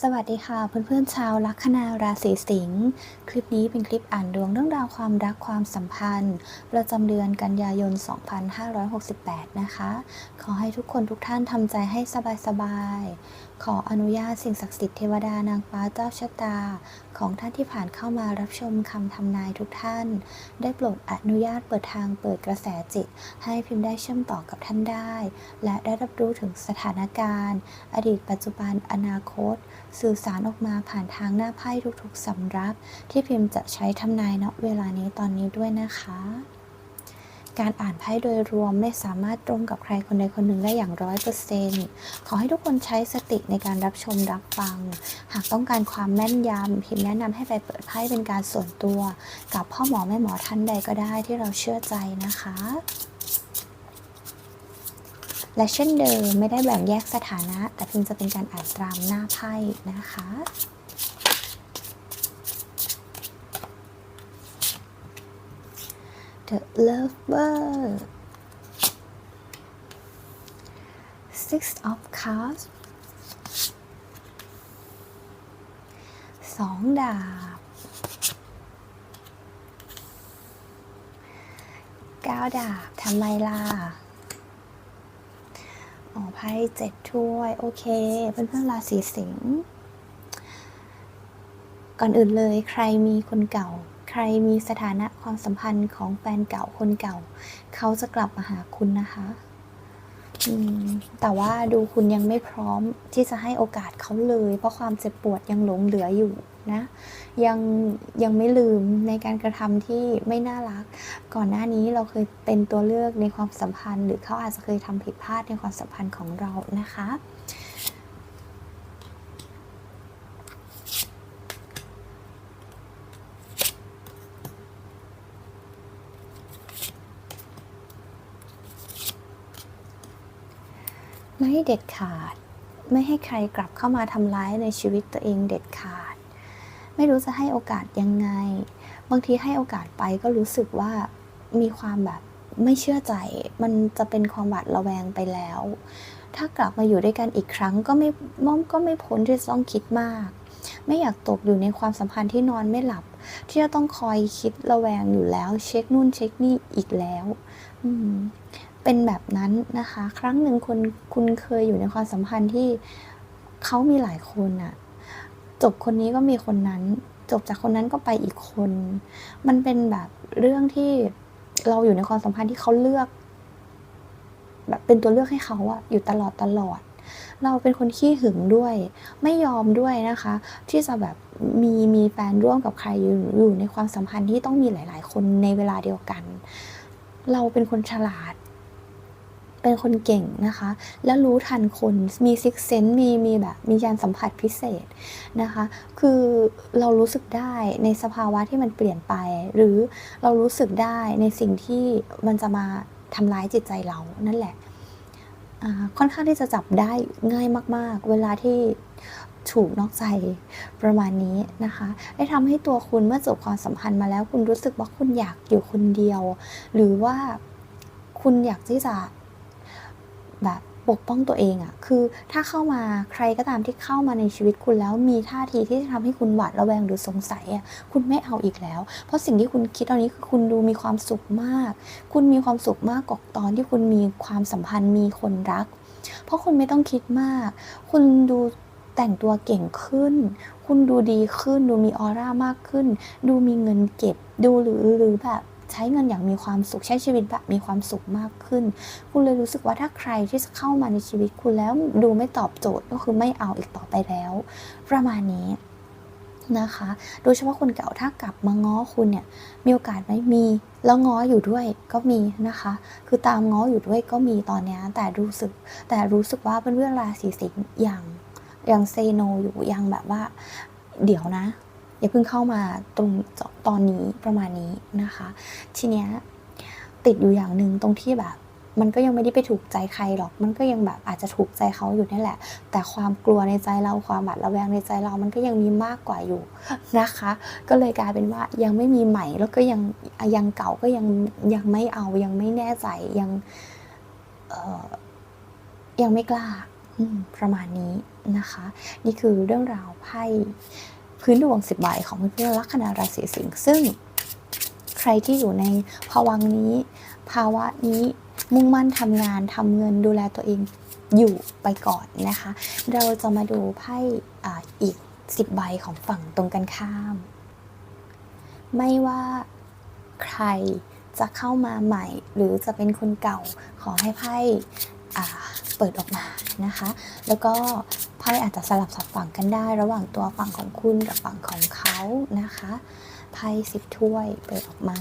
สวัสดีค่ะเพื่อนๆชาวลัคนาราศีสิงห์คลิปนี้เป็นคลิปอ่านดวงเรื่องราวความรักความสัมพันธ์ ประจำเดือนกันยายน 2568 นะคะ ขอให้ทุกคนทุกท่านทำใจให้สบายๆ ขออนุญาตสิ่งศักดิ์สิทธิ์เทวดานางฟ้าเจ้าชะตา ของท่านที่ผ่านเข้ามารับชมคำทำนายทุกท่าน ได้โปรดอนุญาตเปิดทางเปิดกระแสจิต ให้พิมพ์ได้เชื่อมต่อกับท่านได้ และได้รับรู้ถึงสถานการณ์ อดีตปัจจุบันอนาคต สื่อสารออกมาผ่านทางหน้าไพ่ทุกๆสำรับ ที่พิมพ์จะใช้ทำนายณเวลานี้ตอนนี้ด้วยนะคะ การอ่านไพ่โดยรวมไม่สามารถตรงกับใครคนใดคนหนึ่งได้อย่างร้อยเปอร์เซนต์ขอให้ทุกคนใช้สติในการรับชมรับฟัง หากต้องการความแม่นยำพิมพ์แนะนำให้ไปเปิดไพ่เป็นการส่วนตัว กับพ่อหมอแม่หมอท่านใดก็ได้ที่เราเชื่อใจนะคะ และเช่นเดิมไม่ได้แบ่งแยกสถานะ แต่เพียงจะเป็นการอ่านตามหน้าไพ่นะคะ The Lover Six of Cups สองดาบเก้าดาบทำไมล่ะ อ๋อไพ่เจ็ดถ้วย โอเค เพื่อนๆราศีสิงห์ก่อนอื่นเลยใครมีคนเก่า ใครมีสถานะความสัมพันธ์ของแฟนเก่าคนเก่า เขาจะกลับมาหาคุณนะคะแต่ว่าดูคุณยังไม่พร้อมที่จะให้โอกาสเขาเลย เพราะความเจ็บปวดยังหลงเหลืออยู่ นะยังยังไม่ลืมในการกระทำที่ไม่น่ารัก ก่อนหน้านี้เราเคยเป็นตัวเลือกในความสัมพันธ์ หรือเขาอาจจะเคยทำผิดพลาดในความสัมพันธ์ของเรานะคะไม่เด็ดขาด ไม่ให้ใครกลับเข้ามาทำร้ายในชีวิตตัวเองเด็ดขาด ไม่รู้จะให้โอกาสยังไง บางทีให้โอกาสไปก็รู้สึกว่ามีความแบบไม่เชื่อใจ มันจะเป็นความหวาดระแวงไปแล้ว ถ้ากลับมาอยู่ด้วยกันอีกครั้งก็ไม่ม่อมก็ไม่พ้นที่จะต้องคิดมาก ไม่อยากตกอยู่ในความสัมพันธ์ที่นอนไม่หลับ ที่จะต้องคอยคิดระแวงอยู่แล้ว เช็คนู่นเช็คนี่อีกแล้วอืเป็นแบบนั้นนะคะ ครั้งหนึ่งคุณคุณเคยอยู่ในความสัมพันธ์ที่เขามีหลายคนอะ จบคนนี้ก็มีคนนั้น จบจากคนนั้นก็ไปอีกคน มันเป็นแบบเรื่องที่เราอยู่ในความสัมพันธ์ที่เขาเลือก แบบเป็นตัวเลือกให้เขาอะอยู่ตลอดตลอด เราเป็นคนขี้หึงด้วย ไม่ยอมด้วยนะคะ ที่จะแบบมีมีแฟนร่วมกับใครอยู่อยู่ในความสัมพันธ์ที่ต้องมีหลาย ๆ คนในเวลาเดียวกัน เราเป็นคนฉลาด เป็นคนเก่งนะคะ แล้วรู้ทันคนมีซิกเซนมีมีแบบมียานสัมผัสพิเศษนะคะ คือเรารู้สึกได้ในสภาวะที่มันเปลี่ยนไป หรือเรารู้สึกได้ในสิ่งที่มันจะมาทำร้ายจิตใจเรานั่นแหละค่อนข้างที่จะจับได้ง่ายมาก ๆ เวลาที่ถูกนอกใจประมาณนี้นะคะ ได้ทำให้ตัวคุณเมื่อจบความสัมพันธ์มาแล้ว คุณรู้สึกว่าคุณอยากอยู่คนเดียว หรือว่าคุณอยากที่จะ แบบปกป้องตัวเองอะคือถ้าเข้ามาใครก็ตามที่เข้ามาในชีวิตคุณแล้วมีท่าทีที่จะทำให้คุณหวาดระแวงหรือสงสัยอะคุณไม่เอาอีกแล้ว เพราะสิ่งที่คุณคิดตอนนี้คือคุณดูมีความสุขมาก คุณมีความสุขมากกว่าตอนที่คุณมีความสัมพันธ์มีคนรัก เพราะคุณไม่ต้องคิดมาก คุณดูแต่งตัวเก่งขึ้น คุณดูดีขึ้น ดูมีออร่ามากขึ้น ดูมีเงินเก็บ ดูหรือหรือแบบ ช้เงินอย่างมีความสุขใช้ชีวิตแบบมีความสุขมากขึ้น คุณเลยรู้สึกว่าถ้าใครที่จะเข้ามาในชีวิตคุณแล้วดูไม่ตอบโจทย์ก็คือไม่เอาอีกต่อไปแล้ว ประมาณนี้นะคะ โดยเฉพาะคนเก่าถ้ากลับมาง้อคุณเนี่ย มีโอกาสไหมมี แล้วง้ออยู่ด้วยก็มีนะคะ คือตามง้ออยู่ด้วยก็มีตอนนี้ แต่รู้สึก แต่รู้สึกว่าเป็นเรื่องราศีสิงห์อย่าง ยังเซโนอยู่ ยังแบบว่า เดี๋ยวนะ อย่าเพิ่งเข้ามาตรงตอนนี้ประมาณนี้นะคะ ทีเนี้ยติดอยู่อย่างหนึ่งตรงที่แบบ มันก็ยังไม่ได้ไปถูกใจใครหรอก มันก็ยังแบบอาจจะถูกใจเขาอยู่นี่แหละ แต่ความกลัวในใจเราความหวาดระแวงในใจเรามันก็ยังมีมากกว่าอยู่นะคะ ก็เลยกลายเป็นว่ายังไม่มีใหม่แล้วก็ยังยังเก่าก็ยังยังไม่เอายังไม่แน่ใจยังเออยังไม่กล้าประมาณนี้นะคะ นี่คือเรื่องราวไพ่ พื้นดวงสิบใบของเพื่อนๆลัคนาราศีสิงห์ซึ่งใครที่อยู่ในภวังนี้ ภาวะนี้มุ่งมั่นทำงานทำเงินดูแลตัวเองอยู่ไปก่อนนะคะ เราจะมาดูไพ่ออีก 10 ใบของฝั่งตรงกันข้าม ไม่ว่าใครจะเข้ามาใหม่ หรือจะเป็นคนเก่าขอให้ไพ่เปิดออกมานะคะ แล้วก็ พ่อาจจะสลับสับฝั่งกันได้ ระหว่างตัวฝั่งของคุณกับฝั่งของเขานะคะไพ่สิบถ้วยเปิดออกมา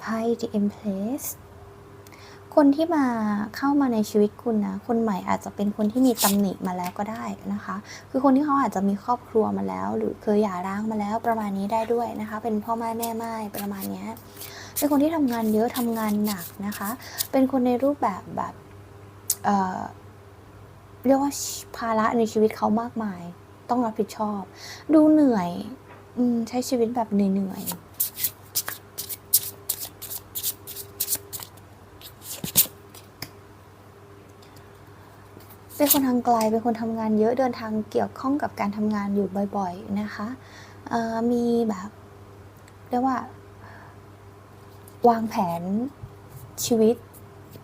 ไพ่ The Empress คนที่มาเข้ามาในชีวิตคุณนะ คนใหม่อาจจะเป็นคนที่มีตำหนิมาแล้วก็ได้นะคะ คือคนที่เขาอาจจะมีครอบครัวมาแล้ว หรือเคยหย่าร้างมาแล้วประมาณนี้ได้ด้วยนะคะ เป็นพ่อแม่แม่ไม้ประมาณเนี้ย เป็นคนที่ทำงานเยอะทำงานหนักนะคะ เป็นคนในรูปแบบแบบเอ่อเรียกว่าภาระในชีวิตเขามากมาย ต้องรับผิดชอบ ดูเหนื่อยอมใช้ชีวิตแบบเหนื่อยๆเป็นคนทางไกล เป็นคนทำงานเยอะ เดินทางเกี่ยวข้องกับการทำงานอยู่บ่อย ๆ นะคะ มีแบบ เรียกว่า วางแผนชีวิต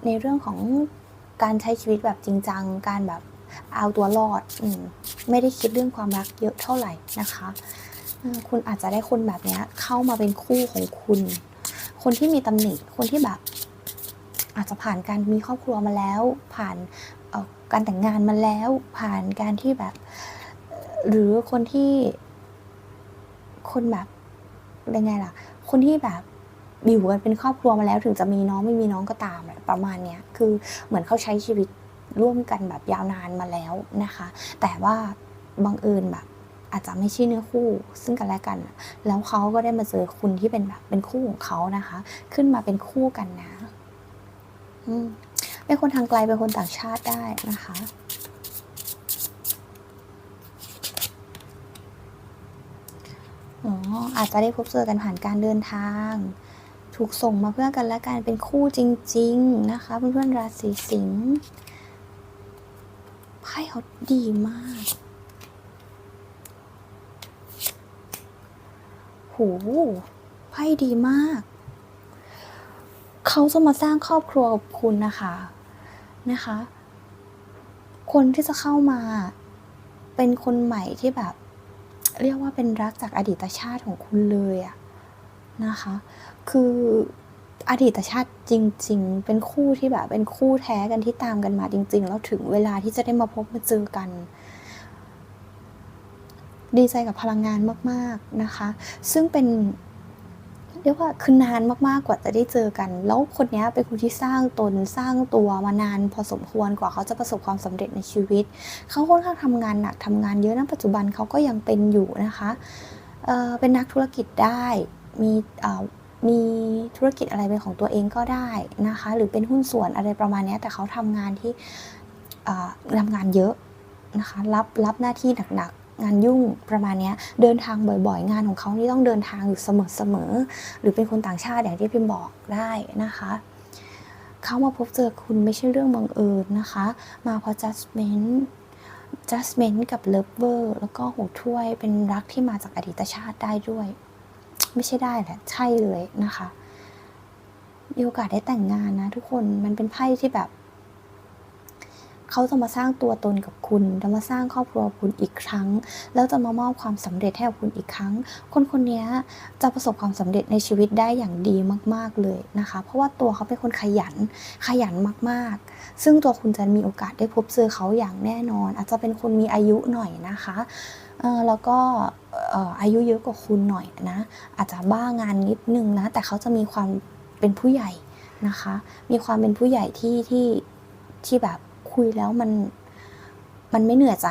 ในเรื่องของการใช้ชีวิตแบบจริงจัง การแบบเอาตัวรอดอมไม่ได้คิดเรื่องความรักเยอะเท่าไหร่นะคะ คุณอาจจะได้คนแบบนี้เข้ามาเป็นคู่ของคุณ คนที่มีตำหนิ คนที่แบบ อาจจะผ่านการมีครอบครัวมาแล้ว ผ่านการแต่งงานมาแล้ว ผ่านการที่แบบ หรือคนที่ คนแบบยังไงล่ะ คนที่แบบ อยู่กันเป็นครอบครัวมาแล้วถึงจะมีน้องไม่มีน้องก็ตามประมาณเนี้ยคือเหมือนเขาใช้ชีวิตร่วมกันแบบยาวนานมาแล้วนะคะ แต่ว่าบังเอิญแบบอาจจะไม่ใช่เนื้อคู่ซึ่งกันและกัน แล้วเขาก็ได้มาเจอคุณที่เป็นแบบเป็นคู่ของเขานะคะ ขึ้นมาเป็นคู่กันนะอืมเป็นคนทางไกลเป็นคนต่างชาติได้นะคะ อ๋ออาจจะได้พบเจอกันผ่านการเดินทาง ถูกส่งมาเพื่อกันและกันเป็นคู่จริง ๆ นะคะ เพื่อนๆราศีสิงห์ไพ่เขาดีมาก โห ไพ่ดีมาก เขาจะมาสร้างครอบครัวกับคุณนะคะ นะคะ คนที่จะเข้ามา เป็นคนใหม่ที่แบบ เรียกว่าเป็นรักจากอดีตชาติของคุณเลยอะนะคะ คืออดีตชาติจริง ๆ เป็นคู่ที่แบบเป็นคู่แท้กันที่ตามกันมาจริง ๆ แล้วถึงเวลาที่จะได้มาพบมาเจอกัน ดีใจกับพลังงานมาก ๆนะคะ ซึ่งเป็นเรียกว่าคือนานมากๆกว่าจะได้เจอกัน แล้วคนนี้เป็นคนที่สร้างตนสร้างตัวมานานพอสมควรกว่าเขาจะประสบความสำเร็จในชีวิต เขาค่อนข้างทำงานหนักทำงานเยอะณปัจจุบันเขาก็ยังเป็นอยู่นะคะเเป็นนักธุรกิจได้มีเมีธุรกิจอะไรเป็นของตัวเองก็ได้นะคะ หรือเป็นหุ้นส่วนอะไรประมาณนี้แต่เขาทำงานที่ทำงานเยอะนะคะรับรับหน้าที่หนักๆ งานยุ่งประมาณนี้เดินทางบ่อยๆ งานของเขานี่ต้องเดินทางอยู่เสมอๆ หรือเป็นคนต่างชาติอย่างที่พิมบอกได้นะคะเขามาพบเจอคุณไม่ใช่เรื่องบังเอิญนะคะ มาเพราะ judgment judgment กับ lover แล้วก็หัวถ้วยเป็นรักที่มาจากอดีตชาติได้ด้วย ไม่ใช่ได้แหละใช่เลยนะคะมีโอกาสได้แต่งงานนะ ทุกคนมันเป็นไพ่ที่แบบ เขาจะมาสร้างตัวตนกับคุณจะมาสร้างครอบครัวคุณอีกครั้ง แล้วจะมามอบความสำเร็จให้กับคุณอีกครั้ง คนคนนี้จะประสบความสำเร็จในชีวิตได้อย่างดีมาก ๆ เลยนะคะ เพราะว่าตัวเขาเป็นคนขยันขยันมาก ๆ ซึ่งตัวคุณจะมีโอกาสได้พบเจอเขาอย่างแน่นอน อาจจะเป็นคนมีอายุหน่อยนะคะ แล้วก็อายุเยอะกว่าคุณหน่อยนะ อาจจะบ้างานนิดนึงนะ แต่เขาจะมีความเป็นผู้ใหญ่นะคะ มีความเป็นผู้ใหญ่ที่ที่ที่แบบคุยแล้วมันมันไม่เหนื่อยใจ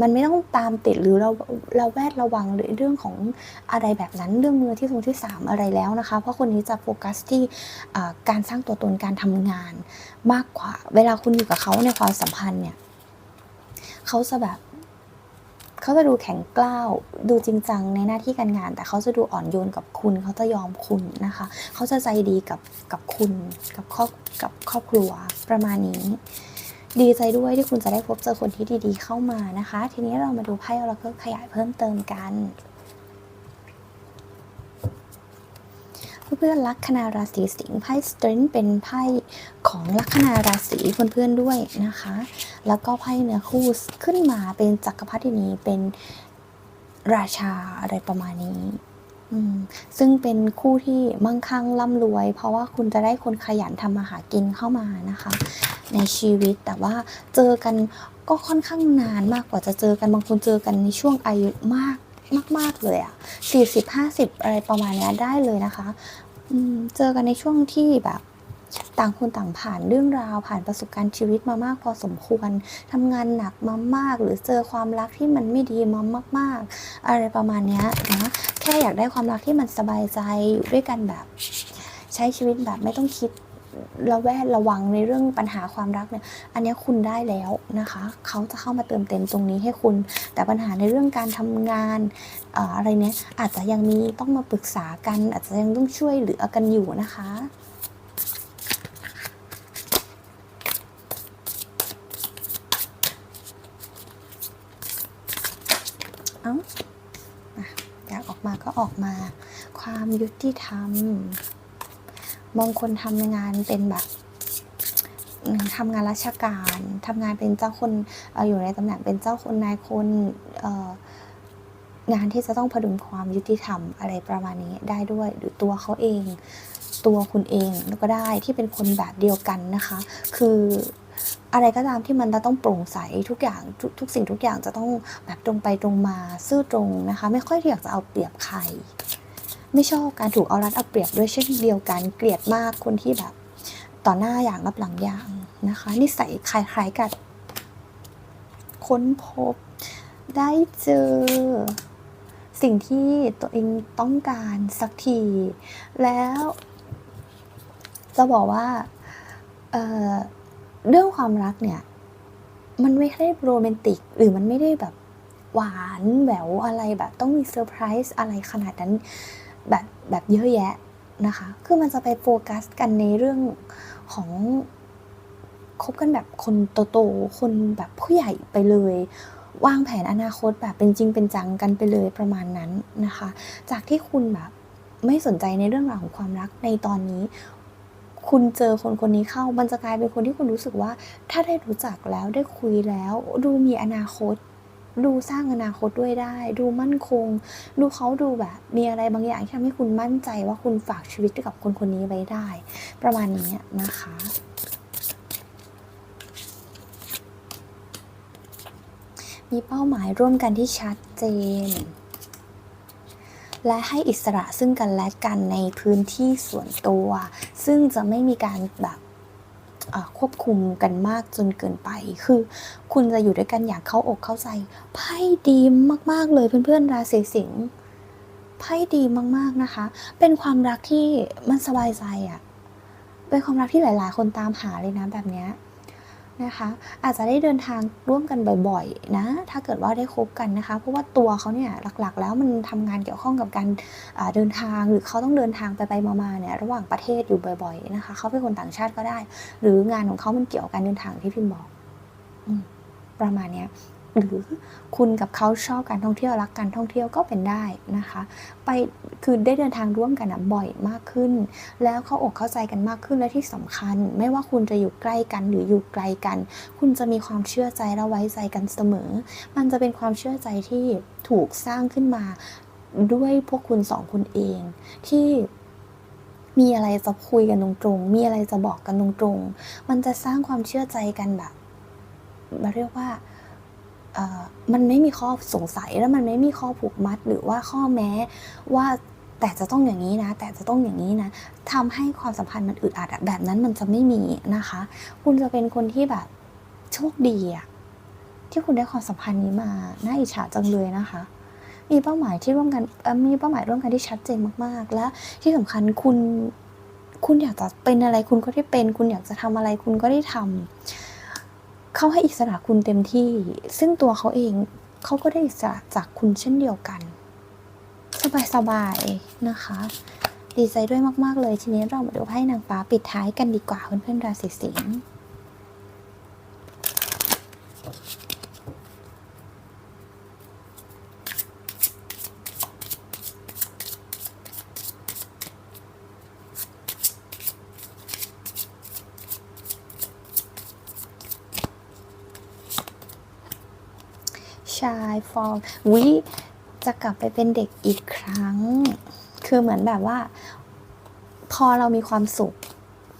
มันไม่ต้องตามติดหรือเราเราแวดระวังหรือเรื่องของอะไรแบบนั้นเรื่องมือที่ทรงที่สามอะไรแล้วนะคะ เพราะคนนี้จะโฟกัสที่การสร้างตัวตนการทำงานมากกว่า เวลาคุณอยู่กับเขาในความสัมพันธ์เนี่ยเขาจะแบบ เขาจะดูแข็งกล้าว ดูจริงจังในหน้าที่การงาน แต่เขาจะดูอ่อนโยนกับคุณ เขาจะยอมคุณนะคะ เขาจะใจดีกับกับคุณกับครอบกับครอบครัวประมาณนี้ ดีใจด้วยที่คุณจะได้พบเจอคนที่ดีๆเข้ามานะคะ ทีนี้เรามาดูไพ่ออราเคิลขยายเพิ่มเติมกัน เพื่อนๆลัคนาราศีสิงห์ไพ่ Strength เป็นไพ่ของลัคนาราศีเพื่อนๆด้วยนะคะ แล้วก็ไพ่เนื้อคู่ขึ้นมาเป็นจักรพรรดินีเป็นราชาอะไรประมาณนี้ซึ่งเป็นคู่ที่มั่งคั่งร่ำรวย เพราะว่าคุณจะได้คนขยันทำมาหากินเข้ามานะคะ ในชีวิตแต่ว่าเจอกันก็ค่อนข้างนานมากกว่าจะเจอกันบางคนเจอกันในช่วงอายุมาก มาก ๆ เลยอะสี่สิบห้าสิบอะไรประมาณนี้ได้เลยนะคะเจอกันในช่วงที่แบบต่างคนต่างผ่านเรื่องราวผ่านประสบการณ์ชีวิตมามากพอสมควรทำงานหนักมามาก หรือเจอความรักที่มันไม่ดีมามาก ๆ อะไรประมาณนี้นะแค่อยากได้ความรักที่มันสบายใจอยู่ด้วยกันแบบ ใช้ชีวิตแบบไม่ต้องคิด ระแวดระวังในเรื่องปัญหาความรักเนี่ย อันนี้คุณได้แล้วนะคะ เขาจะเข้ามาเติมเต็มตรงนี้ให้คุณ แต่ปัญหาในเรื่องการทำงานเอ่ออะไรเนี้ยอาจจะยังมีต้องมาปรึกษากัน อาจจะยังต้องช่วยเหลือกันอยู่นะคะเอ้าอยากออกมาก็ออกมา ความยุติธรรม บางคนทำงานเป็นแบบทำงานราชการทำงานเป็นเจ้าคนออยู่ในตำแหน่งเป็นเจ้าคนนายคนงานที่จะต้องพดุงความยุติธรรมอะไรประมาณนี้ได้ด้วย หรือตัวเขาเอง ตัวคุณเองก็ได้ที่เป็นคนแบบเดียวกันนะคะ คืออะไรก็ตามที่มันจะต้องโปร่งใสทุกอย่างทุกทุกสิ่งทุกอย่างจะต้องแบบตรงไปตรงมาซื่อตรงนะคะ ไม่ค่อยอยากจะเอาเปรียบใคร ไม่ชอบการถูกเอารัดเอาเปรียบด้วยเช่นเดียวกันเกลียดมากคนที่แบบต่อหน้าอย่างรับหลังอย่างนะคะนิสัยคล้ายๆกับค้นพบได้เจอสิ่งที่ตัวเองต้องการสักที แล้วจะบอกว่าเเรื่องความรักเนี่ย มันไม่ได้โรแมนติก หรือมันไม่ได้แบบหวานแหววอะไรแบบต้องมีเซอร์ไพรส์อะไรขนาดนั้น แบบแบบเยอะแยะนะคะ คือมันจะไปโฟกัสกันในเรื่องของคบกันแบบคนโตๆ คนแบบผู้ใหญ่ไปเลย วางแผนอนาคตแบบเป็นจริงเป็นจังกันไปเลยประมาณนั้นนะคะ จากที่คุณแบบไม่สนใจในเรื่องราวของความรักในตอนนี้ คุณเจอคนคนนี้เข้า มันจะกลายเป็นคนที่คุณรู้สึกว่า ถ้าได้รู้จักแล้วได้คุยแล้ว ดูมีอนาคต ดูสร้างอนาคตด้วยได้ ดูมั่นคง ดูเขาดูแบบ มีอะไรบางอย่างที่ทำให้คุณมั่นใจว่าคุณฝากชีวิตกับคนคนนี้ไว้ได้ ประมาณนี้นะคะมีเป้าหมายร่วมกันที่ชัดเจน และให้อิสระซึ่งกันและกันในพื้นที่ส่วนตัว ซึ่งจะไม่มีการแบบ ควบคุมกันมากจนเกินไป คือคุณจะอยู่ด้วยกันอย่างเข้าอกเข้าใจไพ่ดีมาก ๆ เลยเพื่อนๆ ราศีสิงห์ไพ่ดีมากๆนะคะ เป็นความรักที่มันสบายใจอะเป็นความรักที่หลาย ๆ คนตามหาเลยนะแบบเนี้ย นะคะ อาจจะได้เดินทางร่วมกันบ่อยๆนะ ถ้าเกิดว่าได้คบกันนะคะ เพราะว่าตัวเขาเนี่ยหลักๆ แล้วมันทำงานเกี่ยวข้องกับการเดินทางหรือเขาต้องเดินทางไปไปมาๆเนี่ยระหว่างประเทศอยู่บ่อยๆนะคะเขาเป็นคนต่างชาติก็ได้ หรืองานของเขามันเกี่ยวกับการเดินทางที่พิมพ์บอกอประมาณเนี้ย หรือคุณกับเขาชอบการท่องเที่ยวรักการท่องเที่ยวก็เป็นได้นะคะ ไปคือได้เดินทางร่วมกันบ่อยมากขึ้น แล้วเข้าอกเข้าใจกันมากขึ้นและที่สำคัญ ไม่ว่าคุณจะอยู่ใกล้กันหรืออยู่ไกลกัน คุณจะมีความเชื่อใจและไว้ใจกันเสมอ มันจะเป็นความเชื่อใจที่ถูกสร้างขึ้นมาด้วยพวกคุณสองคนเองที่มีอะไรจะคุยกันตรงๆ มีอะไรจะบอกกันตรงๆ มันจะสร้างความเชื่อใจกันแบบมาเรียกว่า มันไม่มีข้อสงสัยแล้วมันไม่มีข้อผูกมัดหรือว่าข้อแม้ว่าแต่จะต้องอย่างนี้นะ แต่จะต้องอย่างนี้นะทำให้ความสัมพันธ์มันอึดอัดอะแบบนั้นมันจะไม่มีนะคะ คุณจะเป็นคนที่แบบโชคดีอะที่คุณได้ความสัมพันธ์นี้มาน่าอิจฉาจังเลยนะคะ มีเป้าหมายที่ร่วมกันมีเป้าหมายร่วมกันที่ชัดเจนมาก ๆ และที่สำคัญคุณคุณอยากจะเป็นอะไรคุณก็ได้เป็น คุณอยากจะทำอะไรคุณก็ได้ทำ เขาให้อิสระคุณเต็มที่ ซึ่งตัวเขาเองเขาก็ได้อิสระจากคุณเช่นเดียวกัน สบายๆนะคะ ดีใจด้วยมาก ๆ เลย ทีนี้เรามาดูไพ่นางฟ้าปิดท้ายกันดีกว่าเพื่อนๆราศีสิงห์ ชาย ฟองวิจะกลับไปเป็นเด็กอีกครั้ง คือเหมือนแบบว่า พอเรามีความสุข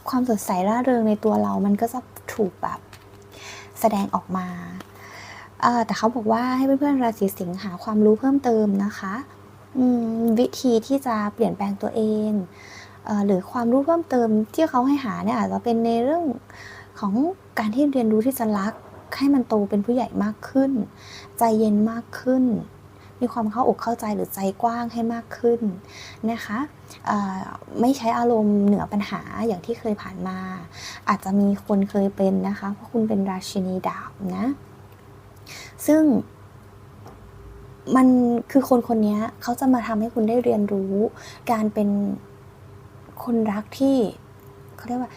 ความสดใสร่าเริงในตัวเรา มันก็จะถูกแบบแสดงออกมาแต่เขาบอกว่าให้เพื่อนๆราศีสิงห์หาความรู้เพิ่มเติมนะคะวิธีที่จะเปลี่ยนแปลงตัวเองเอหรือความรู้เพิ่มเติมที่เขาให้หาเนี่ยอาจจะเป็นในเรื่องของการที่เรียนรู้ที่จะรัก ให้มันโตเป็นผู้ใหญ่มากขึ้น ใจเย็นมากขึ้น มีความเข้าอกเข้าใจหรือใจกว้างให้มากขึ้นนะคะไม่ใช้อารมณ์เหนือปัญหาอย่างที่เคยผ่านมา อาจจะมีคนเคยเป็นนะคะ เพราะคุณเป็นราชินีดาบนะ ซึ่งมันคือคนคนนี้เขาจะมาทำให้คุณได้เรียนรู้ การเป็นคนรักที่เขาเรียกว่า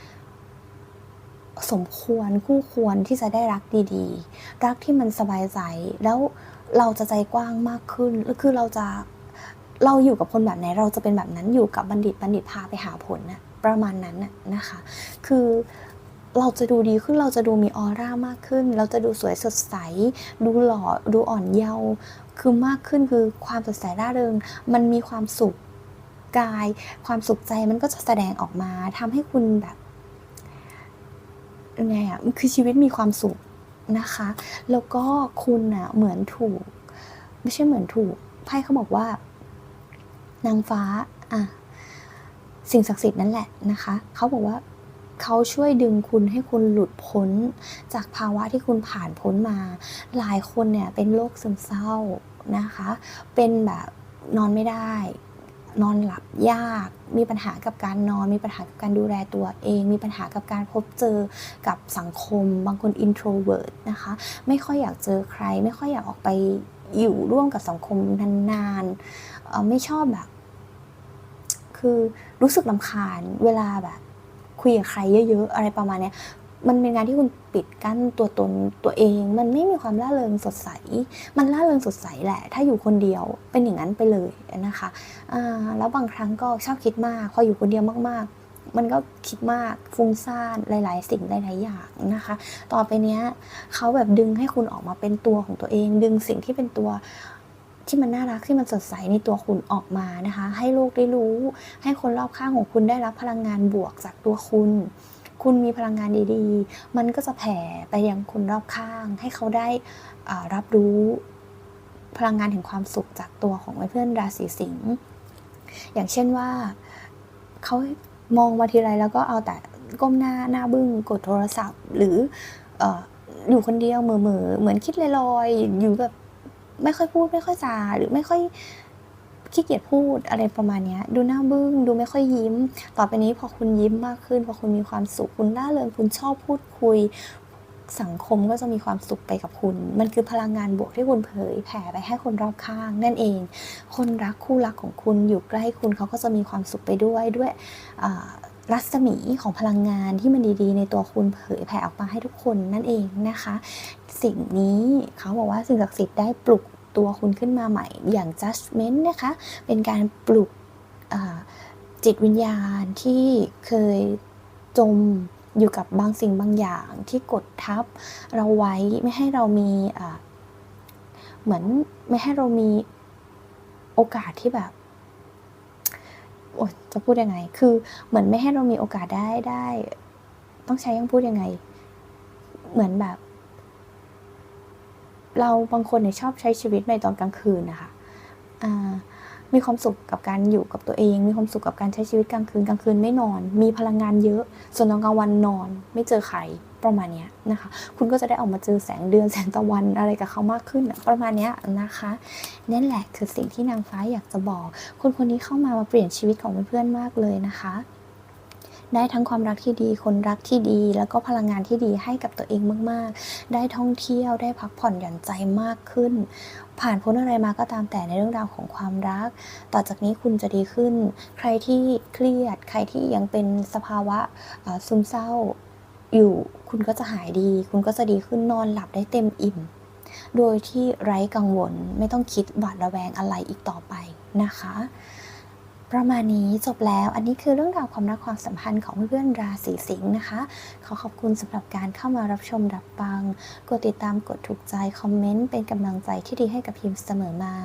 สมควรคู่ควรที่จะได้รักดีๆ รักที่มันสบายใจ แล้วเราจะใจกว้างมากขึ้นคือเราจะเราอยู่กับคนแบบไหนเราจะเป็นแบบนั้นอยู่กับบัณฑิตบัณฑิตพาไปหาผลนะประมาณนั้นน่ะนะคะ คือเราจะดูดีขึ้นเราจะดูมีออร่ามากขึ้น เราจะดูสวยสดใส ดูหล่อดูอ่อนเยาว์คือมากขึ้นคือความสดใสร่าเริง มันมีความสุขกาย ความสุขใจมันก็จะแสดงออกมาทำให้คุณแบบ ยังไงอะคือชีวิตมีความสุขนะคะ แล้วก็คุณอะเหมือนถูก ไม่ใช่เหมือนถูกไพ่เขาบอกว่า นางฟ้าอะสิ่งศักดิ์สิทธิ์นั่นแหละนะคะเขาบอกว่าเขาช่วยดึงคุณให้คุณหลุดพ้น จากภาวะที่คุณผ่านพ้นมา หลายคนเนี่ยเป็นโรคซึมเศร้านะคะ เป็นแบบนอนไม่ได้ นอนหลับยาก มีปัญหากับการนอน มีปัญหากับการดูแลตัวเอง มีปัญหากับการพบเจอกับสังคม บางคน introvert นะคะ ไม่ค่อยอยากเจอใคร ไม่ค่อยอยากออกไปอยู่ร่วมกับสังคมนานๆ ไม่ชอบแบบ คือรู้สึกลำคาญเวลาแบบคุยกับใครเยอะ ๆ อะไรประมาณนี้ มันเป็นงานที่คุณปิดกั้นตัวตนตัวเอง มันไม่มีความล่าเริงสดใส มันล่าเริงสดใสแหละ ถ้าอยู่คนเดียวเป็นอย่างนั้นไปเลยนะคะแล้วบางครั้งก็ชอบคิดมากพออยู่คนเดียวมากๆ มันก็คิดมากฟุ้งซ่านหลาย ๆ สิ่งหลายๆอย่างนะคะ ต่อไปเนี้ยเขาแบบดึงให้คุณออกมาเป็นตัวของตัวเอง ดึงสิ่งที่เป็นตัวที่มันน่ารักที่มันสดใสในตัวคุณออกมานะคะ ให้โลกได้รู้ ให้คนรอบข้างของคุณได้รับพลังงานบวกจากตัวคุณ คุณมีพลังงานดีๆ มันก็จะแผ่ไปยังคนรอบข้าง ให้เขาได้รับรู้พลังงานแห่งความสุขจากตัวของเพื่อนราศีสิงห์ อย่างเช่นว่าเขามองมาทีไรแล้วก็เอาแต่ก้มหน้าหน้าบึ้งกดโทรศัพท์ หรือออยู่คนเดียวเหม่อๆเหมือนคิดลอยๆอยู่แบบไม่ค่อยพูดไม่ค่อยจาหรือไม่ค่อย ขี้เกียจพูดอะไรประมาณนี้ดูหน้าบึ้ง ดูไม่ค่อยยิ้ม ต่อไปนี้พอคุณยิ้มมากขึ้น พอคุณมีความสุขคุณล่าเริงคุณชอบพูดคุย สังคมก็จะมีความสุขไปกับคุณ มันคือพลังงานบวกที่คุณเผยแผ่ไปให้คนรอบข้าง นั่นเอง คนรักคู่รักของคุณอยู่ใกล้คุณเขาก็จะมีความสุขไปด้วยด้วยรัศมีของพลังงานที่มันดีๆ ในตัวคุณเผยแผ่ออกมาให้ทุกคนนั่นเองนะคะ สิ่งนี้เขาบอกว่าสิ่งศักดิ์สิทธิ์ได้ปลุก ตัวคุณขึ้นมาใหม่ อย่าง judgment นะคะ เป็นการปลุกจิตวิญญาณที่เคยจมอยู่กับบางสิ่งบางอย่างที่กดทับเราไว้ไม่ให้เรามีเหมือนไม่ให้เรามีโอกาสที่แบบโอ้จะพูดยังไง คือเหมือนไม่ให้เรามีโอกาสได้ได้ ต้องใช้ยังพูดยังไง เหมือนแบบ เราบางคนเนี่ยชอบใช้ชีวิตในตอนกลางคืนนะคะมีความสุขกับการอยู่กับตัวเอง มีความสุขกับการใช้ชีวิตกลางคืนกลางคืนไม่นอน มีพลังงานเยอะ ส่วนตอนกลางวันนอน ไม่เจอใครประมาณนี้นะคะ คุณก็จะได้ออกมาเจอแสงเดือนแสงตะวันอะไรกับเขามากขึ้นประมาณนี้นะคะนั่นแหละคือสิ่งที่นางฟ้าอยากจะบอก คนคนนี้เข้ามามาเปลี่ยนชีวิตของเพื่อนๆมากเลยนะคะ ได้ทั้งความรักที่ดี คนรักที่ดี แล้วก็พลังงานที่ดีให้กับตัวเองมาก ๆ ได้ท่องเที่ยวได้พักผ่อนหย่อนใจมากขึ้น ผ่านพ้นอะไรมาก็ตามแต่ในเรื่องราวของความรัก ต่อจากนี้คุณจะดีขึ้น ใครที่เครียด ใครที่ยังเป็นสภาวะซึมเศร้าอยู่คุณก็จะหายดี คุณก็จะดีขึ้นนอนหลับได้เต็มอิ่ม โดยที่ไร้กังวลไม่ต้องคิดหวาดระแวงอะไรอีกต่อไปนะคะ ประมาณนี้จบแล้วอันนี้คือเรื่องราวความรักความสัมพันธ์ของเพื่อนราศีสิงห์นะคะ ขอขอบคุณสำหรับการเข้ามารับชมรับฟัง กดติดตามกดถูกใจ คอมเมนต์เป็นกำลังใจที่ดีให้กับพิมพ์เสมอมา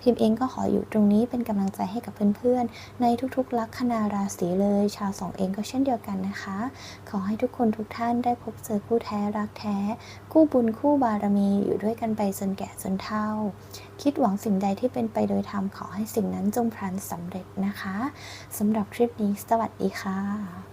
พิมพ์เองก็ขออยู่ตรงนี้เป็นกำลังใจให้กับเพื่อนๆ ในทุกๆ ลัคนาราศีเลย ชาวสองเองก็เช่นเดียวกันนะคะ ขอให้ทุกคนทุกท่านได้พบเจอคู่แท้รักแท้ คู่บุญคู่บารมีอยู่ด้วยกันไปจนแก่จนเฒ่า คิดหวังสิ่งใดที่เป็นไปโดยธรรมขอให้สิ่งนั้นจงพลันสำเร็จนะคะสำหรับคลิปนี้สวัสดีค่ะ